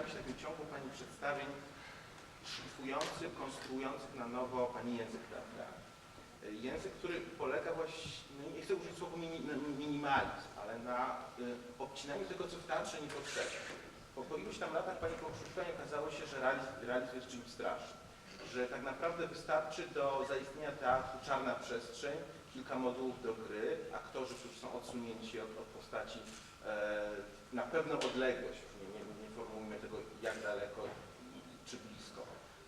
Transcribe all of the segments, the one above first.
jakimś takim ciągu Pani przedstawień szlifujących, konstruujących na nowo Pani język teatralny. Język, który polega właśnie, nie chcę użyć słowa minimalizm, ale na y, obcinaniu tego, co w teatrze niepotrzebne. Po, po iluś tam latach Pani poszukiwań okazało się, że realizm, realizm jest czymś strasznym. Że tak naprawdę wystarczy do zaistnienia teatru czarna przestrzeń, kilka modułów do gry, aktorzy, którzy są odsunięci od, od postaci e, na pewną odległość, nie, nie, tego jak daleko czy blisko.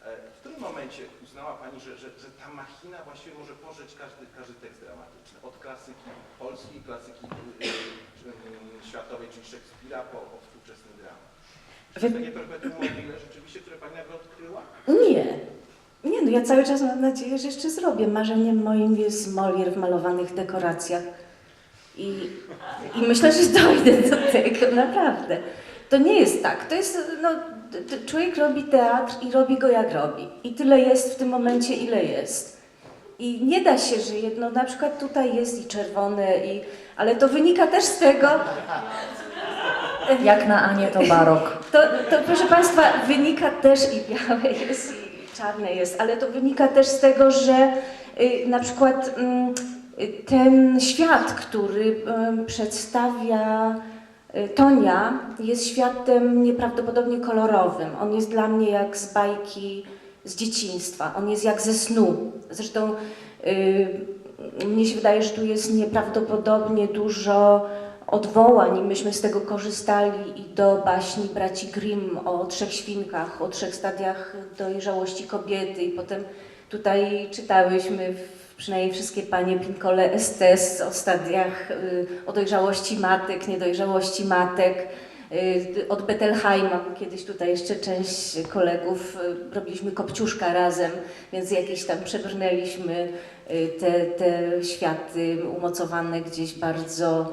E, w którym momencie uznała Pani, że, że, że ta machina właściwie może pożyć każdy, każdy tekst dramatyczny, od klasyki polskiej, klasyki y, y, światowej, czyli Szekspira, po, po współczesny dramat? Czy jest takie perpetuum mobile rzeczywiście, które Pani nagle odkryła? Nie. Nie, no ja cały czas mam nadzieję, że jeszcze zrobię. Marzeniem moim jest Molière w malowanych dekoracjach. I, I myślę, że dojdę do tego, naprawdę. To nie jest tak. To jest, no, człowiek robi teatr i robi go jak robi. I tyle jest w tym momencie, ile jest. I nie da się, że jedno, na przykład tutaj jest i czerwone, i, ale to wynika też z tego, Jak na Anię to barok. to, to proszę Państwa, wynika też i białe jest, i czarne jest, ale to wynika też z tego, że y, na przykład mm, y, ten świat, który ym, przedstawia y, Tonia, jest światem nieprawdopodobnie kolorowym. On jest dla mnie jak z bajki z dzieciństwa, on jest jak ze snu. Zresztą y, mnie się wydaje, że tu jest nieprawdopodobnie dużo odwołań i myśmy z tego korzystali i do baśni braci Grimm o trzech świnkach, o trzech stadiach dojrzałości kobiety i potem tutaj czytałyśmy w- przynajmniej wszystkie panie Pinkole Estes o stadiach, y, o dojrzałości matek, niedojrzałości matek. Y, Od Bettelheima, bo kiedyś tutaj jeszcze część kolegów y, robiliśmy kopciuszka razem, więc jakieś tam przebrnęliśmy y, te, te światy umocowane gdzieś bardzo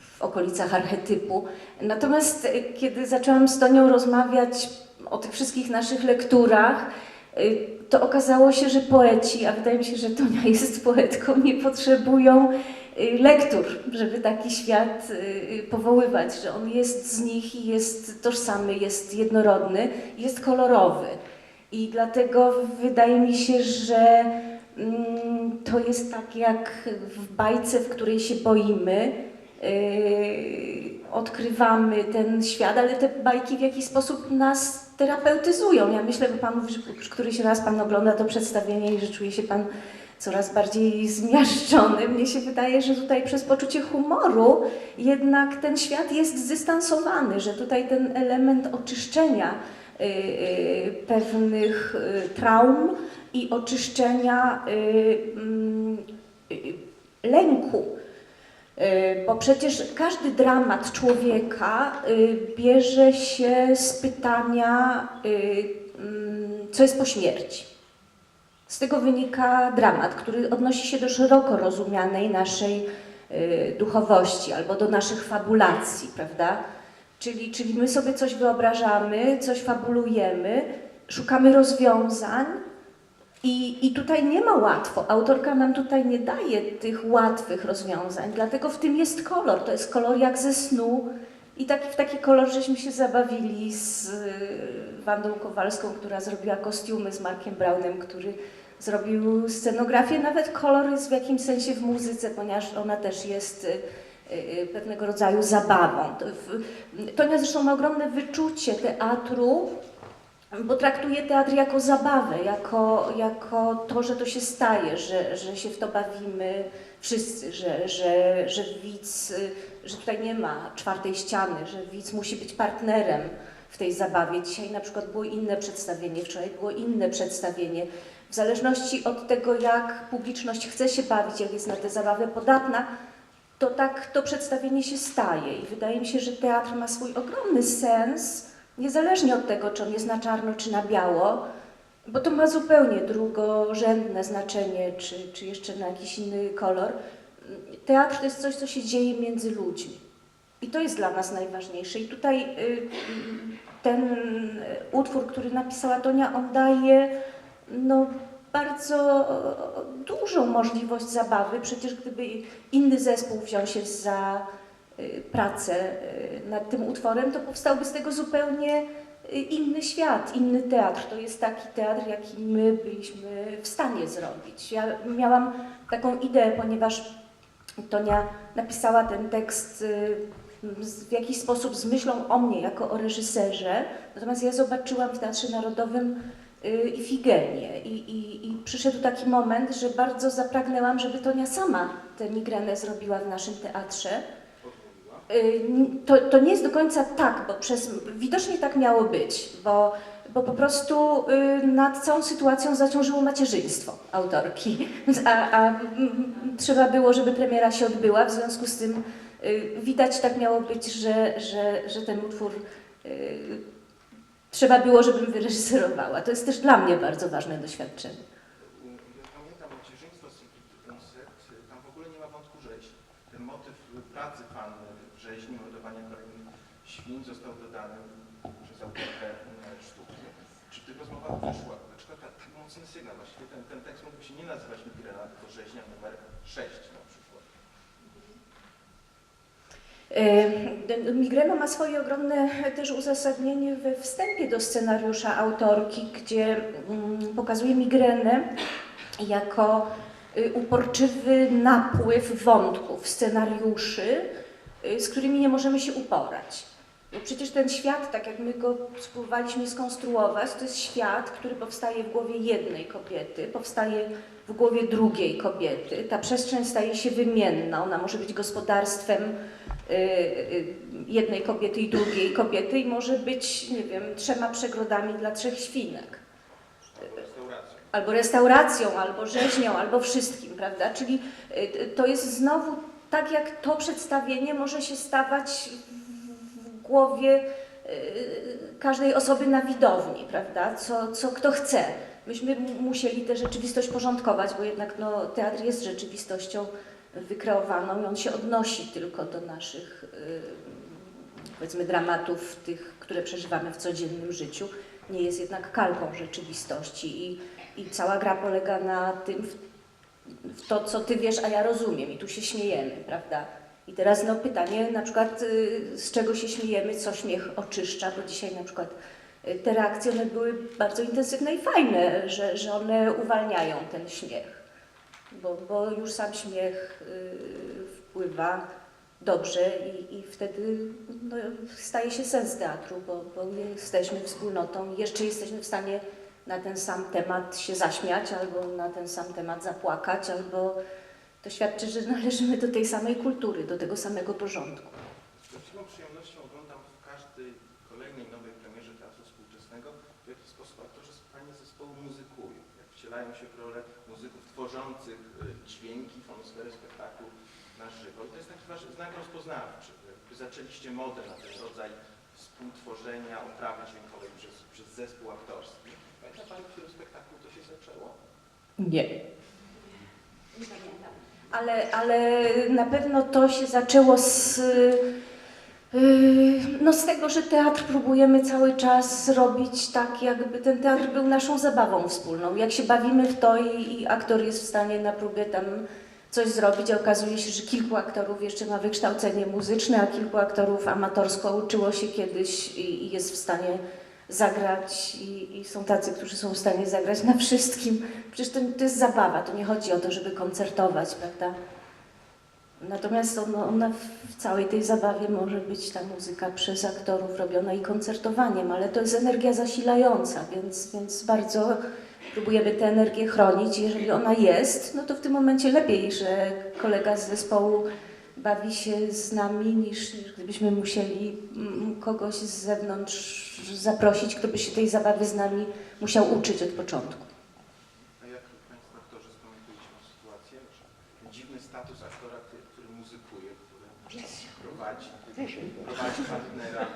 w okolicach archetypu. Natomiast kiedy zaczęłam z Tonią rozmawiać o tych wszystkich naszych lekturach, to okazało się, że poeci, a wydaje mi się, że Tonia jest poetką, nie potrzebują y, lektur, żeby taki świat y, powoływać, że on jest z nich i jest tożsamy, jest jednorodny, jest kolorowy. I dlatego wydaje mi się, że mm, to jest tak jak w bajce, w której się boimy. Odkrywamy ten świat, ale te bajki w jakiś sposób nas terapeutyzują. Ja myślę, że Pan, że już któryś raz Pan ogląda to przedstawienie i że czuje się Pan coraz bardziej zmiażdżony. Mnie się wydaje, że tutaj przez poczucie humoru jednak ten świat jest zdystansowany, że tutaj ten element oczyszczenia yy, yy, pewnych yy, traum i oczyszczenia mm, lęku. Y, Bo przecież każdy dramat człowieka y, bierze się z pytania, y, mm, co jest po śmierci. Z tego wynika dramat, który odnosi się do szeroko rozumianej naszej duchowości albo do naszych fabulacji, prawda? Czyli, czyli my sobie coś wyobrażamy, coś fabulujemy, szukamy rozwiązań, i, I tutaj nie ma łatwo. Autorka nam tutaj nie daje tych łatwych rozwiązań, dlatego w tym jest kolor. To jest kolor jak ze snu. I taki, w taki kolor żeśmy się zabawili z y, Wandą Kowalską, która zrobiła kostiumy, z Markiem Braunem, który zrobił scenografię. Nawet kolor jest w jakimś sensie w muzyce, ponieważ ona też jest y, y, pewnego rodzaju zabawą. Tonia zresztą ma ogromne wyczucie teatru, bo traktuje teatr jako zabawę, jako, jako to, że to się staje, że, że się w to bawimy wszyscy, że, że, że widz, y, że tutaj nie ma czwartej ściany, że widz musi być partnerem w tej zabawie. Dzisiaj na przykład było inne przedstawienie, wczoraj było inne przedstawienie. W zależności od tego, jak publiczność chce się bawić, jak jest na tę zabawę podatna, to tak to przedstawienie się staje. I wydaje mi się, że teatr ma swój ogromny sens, niezależnie od tego, czy on jest na czarno, czy na biało, bo to ma zupełnie drugorzędne znaczenie, czy, czy jeszcze na jakiś inny kolor. Teatr to jest coś, co się dzieje między ludźmi. I to jest dla nas najważniejsze. I tutaj y, ten y, utwór, który napisała Tonia, on daje no, bardzo dużą możliwość zabawy. Przecież gdyby inny zespół wziął się za pracę y, nad tym utworem, to powstałby z tego zupełnie y, inny świat, inny teatr. To jest taki teatr, jaki my byliśmy w stanie zrobić. Ja miałam taką ideę, ponieważ Tonia napisała ten tekst y, w jakiś sposób z myślą o mnie jako o reżyserze, natomiast ja zobaczyłam w Teatrze Narodowym y, Ifigenię i, i, i przyszedł taki moment, że bardzo zapragnęłam, żeby Tonia sama tę migrenę zrobiła w naszym teatrze. Y, To, to nie jest do końca tak, bo przez, widocznie tak miało być, bo, bo po prostu y, nad całą sytuacją zaciążyło macierzyństwo autorki, a, a trzeba było, żeby premiera się odbyła, w związku z tym y, widać tak miało być, że, że, że ten utwór trzeba było, żebym wyreżyserowała. To jest też dla mnie bardzo ważne doświadczenie. Ja pamiętam macierzyństwo Sigrid Undset, tam w ogóle nie ma wątku rzeźni. Ten motyw pracy panny w rzeźni, mordowania kolejnych świń został dodany przez autorkę e, sztuki. Czy w tych rozmowach wyszła, dlaczego tak, tak mocny sygnał? Właściwie ten, ten tekst mógłby się nie nazywać Migrena, tylko rzeźnia numer 6 na przykład. Y, Migrena ma swoje ogromne też uzasadnienie we wstępie do scenariusza autorki, gdzie mm, pokazuje migrenę jako y, uporczywy napływ wątków, scenariuszy, y, z którymi nie możemy się uporać. Bo przecież ten świat, tak jak my go spróbowaliśmy skonstruować, to jest świat, który powstaje w głowie jednej kobiety, powstaje w głowie drugiej kobiety. Ta przestrzeń staje się wymienna, ona może być gospodarstwem y, y, jednej kobiety i drugiej kobiety i może być, nie wiem, trzema przegrodami dla trzech świnek. Albo restauracją. Albo restauracją, albo rzeźnią, albo wszystkim, prawda? Czyli y, to jest znowu tak, jak to przedstawienie może się stawać głowie y, każdej osoby na widowni, prawda? Co, co kto chce. Myśmy mu- musieli tę rzeczywistość porządkować, bo jednak no, teatr jest rzeczywistością wykreowaną i on się odnosi tylko do naszych, y, powiedzmy, dramatów, tych, które przeżywamy w codziennym życiu. Nie jest jednak kalką rzeczywistości i, i cała gra polega na tym, w, w to, co ty wiesz, a ja rozumiem i tu się śmiejemy, prawda? I teraz no pytanie na przykład, y, z czego się śmiejemy, co śmiech oczyszcza, bo dzisiaj na przykład y, te reakcje one były bardzo intensywne i fajne, że, że one uwalniają ten śmiech, bo, bo już sam śmiech y, wpływa dobrze i, i wtedy no, staje się sens teatru, bo, bo jesteśmy wspólnotą jeszcze jesteśmy w stanie na ten sam temat się zaśmiać, albo na ten sam temat zapłakać, albo to świadczy, że należymy do tej samej kultury, do tego samego porządku. Z prawdziwą przyjemnością oglądam w każdej kolejnej nowej premierze teatru współczesnego, w jaki sposób aktorzy z Pani zespołu muzykują, jak wcielają się w rolę muzyków tworzących y, dźwięki, fonusfery spektaklu na żywo. I to jest taki wasz znak rozpoznawczy. Wy zaczęliście modę na ten rodzaj współtworzenia oprawy dźwiękowej przez, przez zespół aktorski. Pamięta Pani, w którym spektaklu to się zaczęło? Nie. Ale, ale na pewno to się zaczęło z, yy, no z tego, że teatr próbujemy cały czas zrobić tak, jakby ten teatr był naszą zabawą wspólną. Jak się bawimy w to i, i aktor jest w stanie na próbie tam coś zrobić, a okazuje się, że kilku aktorów jeszcze ma wykształcenie muzyczne, a kilku aktorów amatorsko uczyło się kiedyś i, i jest w stanie zagrać i, i są tacy, którzy są w stanie zagrać na wszystkim. Przecież to, to jest zabawa, to nie chodzi o to, żeby koncertować, prawda? Natomiast ona, ona w- całej tej zabawie może być ta muzyka przez aktorów robiona i koncertowaniem, ale to jest energia zasilająca, więc, więc bardzo próbujemy tę energię chronić. Jeżeli ona jest, no to w tym momencie lepiej, że kolega z zespołu bawi się z nami, niż, gdybyśmy musieli mm, kogoś z zewnątrz zaprosić, kto by się tej zabawy z nami musiał uczyć od początku. A jak Państwo aktorzy skomentujecie tę sytuację? Że ten dziwny status aktora, który, który muzykuje, który prowadzi, prowadzi partnera.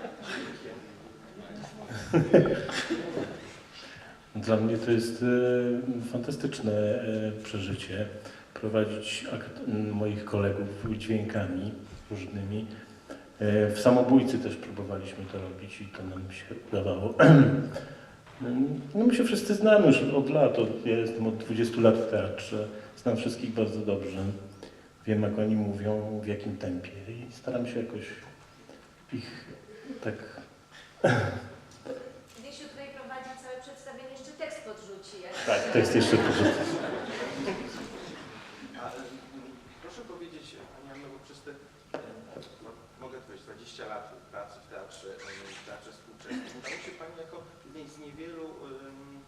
Dla mnie to jest e, fantastyczne e, przeżycie prowadzić moich kolegów dźwiękami różnymi. E, w Samobójcy też próbowaliśmy to robić i to nam się udawało. No my się wszyscy znamy już od lat, od, ja jestem od 20 lat w teatrze, znam wszystkich bardzo dobrze. wiem jak oni mówią, w jakim tempie i staram się jakoś ich tak Wiesiu tutaj prowadzi całe przedstawienie, jeszcze tekst podrzuci. Jak Tak, tekst jeszcze porzucę. A, y, proszę powiedzieć, Pani Anno, bo przez te, e, no, mogę powiedzieć, 20 lat pracy w teatrze, e, w teatrze współczesnym, udało się Pani jako jednej z niewielu em,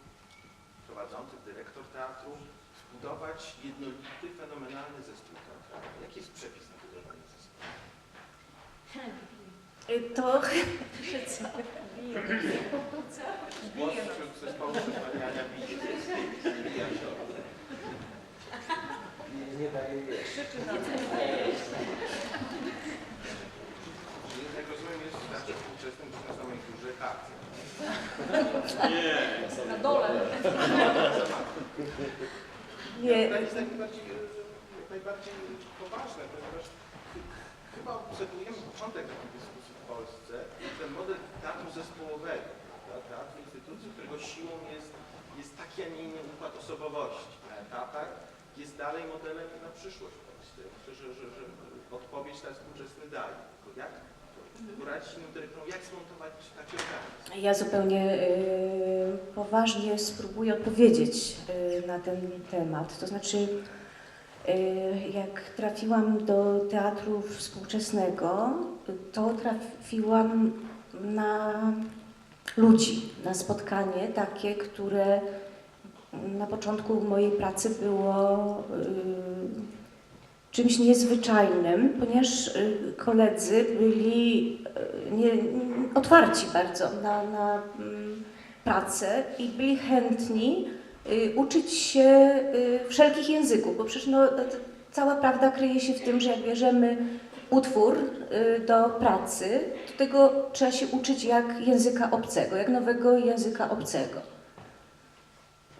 prowadzących, dyrektor teatru, zbudować jednolity, fenomenalny zespół teatralny. Jaki jest przepis na budowanie zespołu? To Głos wśród zespołu przez Pani Ania bije. Bija się. Nie daje jeść. Czyli, Jak rozumiem, jest teatrze współczesnym na samej górze teatr. na dole. nie, To jest najbardziej, jak najbardziej poważne, ponieważ chyba obserwujemy początek dyskusji w Polsce, ten model teatru zespołowego, teatru instytucji, którego siłą jest, jest taki, a nie inny układ osobowości na etatach, jest dalej modelem na przyszłość w. Myślę, że, że, że odpowiedź ta współczesny daje. Jak jak zmontować taki organizm? Ja zupełnie y, poważnie spróbuję odpowiedzieć y, na ten temat. To znaczy, jak trafiłam do teatru współczesnego, to trafiłam na ludzi, na spotkanie takie, które na początku mojej pracy było y, czymś niezwyczajnym, ponieważ y, koledzy byli y, nie, otwarci bardzo na, na mm, pracę i byli chętni uczyć się y, wszelkich języków, bo przecież no, cała prawda kryje się w tym, że jak bierzemy utwór y, do pracy, to tego trzeba się uczyć jak języka obcego, jak nowego języka obcego.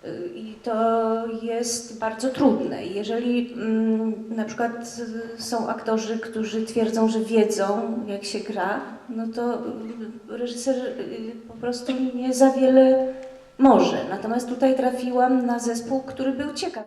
Y, I to jest bardzo trudne. Jeżeli mm, na przykład y, są aktorzy, którzy twierdzą, że wiedzą, jak się gra, no to y, reżyser y, po prostu nie za wiele może. Natomiast tutaj trafiłam na zespół, który był ciekaw.